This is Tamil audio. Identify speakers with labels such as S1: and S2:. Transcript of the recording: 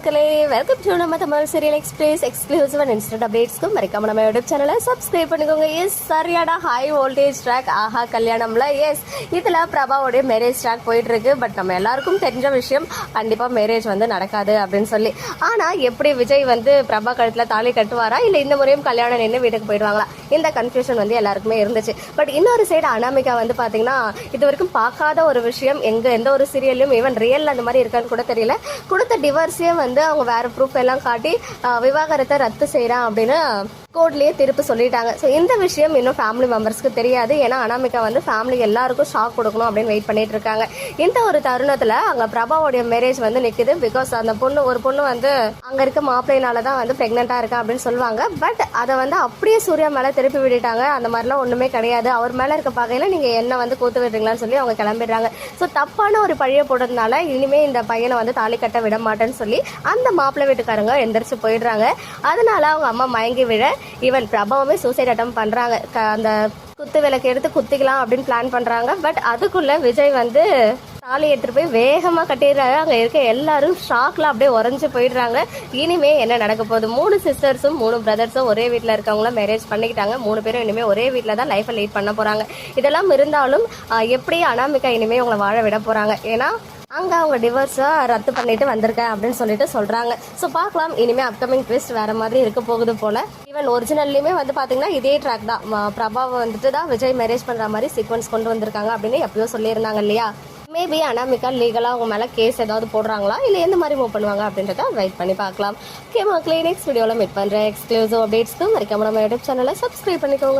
S1: மக்களே வெல்கம் டு நம்ம Tamil serial express exclusive and instant அப்டேட்ஸ்க்கும் மறக்காம நம்ம யூடியூப் சேனலை சப்ஸ்கிரைப் பண்ணிக்கோங்க எஸ் சரியான ஹை வோல்டேஜ் ட்ராக் ஆஹா கல்யாணம்ல எஸ் இதில் பிரபாவோடைய மேரேஜ் ட்ராக் போயிட்டு இருக்கு பட் நம்ம எல்லாருக்கும் தெரிஞ்ச விஷயம் கண்டிப்பாக மேரேஜ் வந்து நடக்காது அப்படின்னு சொல்லி. ஆனால் எப்படி விஜய் வந்து பிரபா கழுத்தில் தாலி கட்டுவாரா? இல்லை இந்த முறையும் கல்யாணம் நின்று வீட்டுக்கு போயிடுவாங்களா? இந்த கன்ஃபியூஷன் வந்து எல்லாருக்குமே இருந்துச்சு. பட் இன்னொரு சைடு அனாமிகா வந்து பார்த்தீங்கன்னா இது வரைக்கும் பார்க்காத ஒரு விஷயம் எங்கே எந்த ஒரு சீரியல்லையும் ஈவன் ரியல் அந்த மாதிரி இருக்கான்னு கூட தெரியல. கொடுத்த டிவர்ஸே வந்து வந்து அவங்க வேற ப்ரூஃப் எல்லாம் காட்டி விவாகரத்தை ரத்து செய்கிறான் அப்படின்னு கோர்ட்லேயே திருப்பி சொல்லிட்டாங்க. ஸோ இந்த விஷயம் இன்னும் ஃபேமிலி மெம்பர்ஸ்க்கு தெரியாது. ஏன்னா அனாமிகா வந்து ஃபேமிலி எல்லாருக்கும் ஷாக் கொடுக்கணும் அப்படின்னு வெயிட் பண்ணிட்டு இருக்காங்க. இந்த ஒரு தருணத்தில் அங்கே பிரபாவோடைய மேரேஜ் வந்து நிற்குது பிகாஸ் அந்த பொண்ணு ஒரு பொண்ணு வந்து அங்கே இருக்க மாப்பிள்ளைனால தான் வந்து ப்ரெக்னெண்ட்டாக இருக்கா அப்படின்னு சொல்லுவாங்க. பட் அதை வந்து அப்படியே சூர்யா மேலே திருப்பி விட்டுட்டாங்க. அந்த மாதிரிலாம் ஒன்றுமே கிடையாது. அவர் மேலே இருக்க பகையில் நீங்கள் என்ன வந்து கூத்து விடுறீங்களான்னு சொல்லி அவங்க கிளம்பிடுறாங்க. ஸோ தப்பான ஒரு பழியை போடுறதுனால இனிமே இந்த பையனை வந்து தாலி கட்ட விட மாட்டேன்னு சொல்லி அந்த மாப்பிள்ளை வீட்டுக்காரங்க எந்திரிச்சு போயிடுறாங்க. அதனால அவங்க அம்மா மயங்கி விழ ஈவன் பிரபாவுமே சூசைட் அட்டம் பண்றாங்க. அந்த குத்து விளக்கு எடுத்து குத்திக்கலாம் அப்படின்னு பிளான் பண்றாங்க. பட் அதுக்குள்ள விஜய் வந்து தாலி எடுத்துட்டு போய் வேகமா கட்டிடுறாரு. அங்க இருக்க எல்லாரும் ஷாக்ல அப்படியே உறைஞ்சு போயிடுறாங்க. இனிமே என்ன நடக்க போகுது? மூணு சிஸ்டர்ஸும் மூணு பிரதர்ஸும் ஒரே வீட்டில் இருக்கவங்களும் மேரேஜ் பண்ணிக்கிட்டாங்க. மூணு பேரும் இனிமே ஒரே வீட்டில் தான் லைஃப்பை லீட் பண்ண போறாங்க. இதெல்லாம் இருந்தாலும் எப்படி அனாமிகா இனிமே உங்களை வாழ விட போறாங்க? ஏன்னா அங்கே அவங்க டிவோர்ஸை ரத்து பண்ணிட்டு வந்திருக்கேன் அப்படின்னு சொல்லிட்டு சொல்கிறாங்க ஸோ பார்க்கலாம். இனிமேல் அப்கமிங் ட்விஸ்ட் வேற மாதிரி இருக்க போகுது போல. ஈவன் ஒரிஜினல்லையுமே வந்து பார்த்தீங்கன்னா இதே ட்ராக் தான். பிரபாவை வந்துட்டு தான் விஜய் மேரேஜ் பண்ணுற மாதிரி சீக்வன்ஸ் கொண்டு வந்திருக்காங்க அப்படின்னு எப்பயோ சொல்லியிருந்தாங்க இல்லையா? மேபி அனாமிக்கா லீகலாக அவங்க மேலே கேஸ் ஏதாவது போடுறாங்களா? இல்லை எந்த மாதிரி மூவ் பண்ணுவாங்க அப்படின்றத வெயிட் பண்ணி பார்க்கலாம். ஓகே மக்களே நெக்ஸ்ட் வீடியோவில் மீட் பண்ணுறேன் எக்ஸ்க்ளூசிவ் அப்டேட்ஸ்க்கு மறக்காம நம்ம யூடியூப் சேனலை சப்ஸ்கிரைப் பண்ணிக்கோங்க.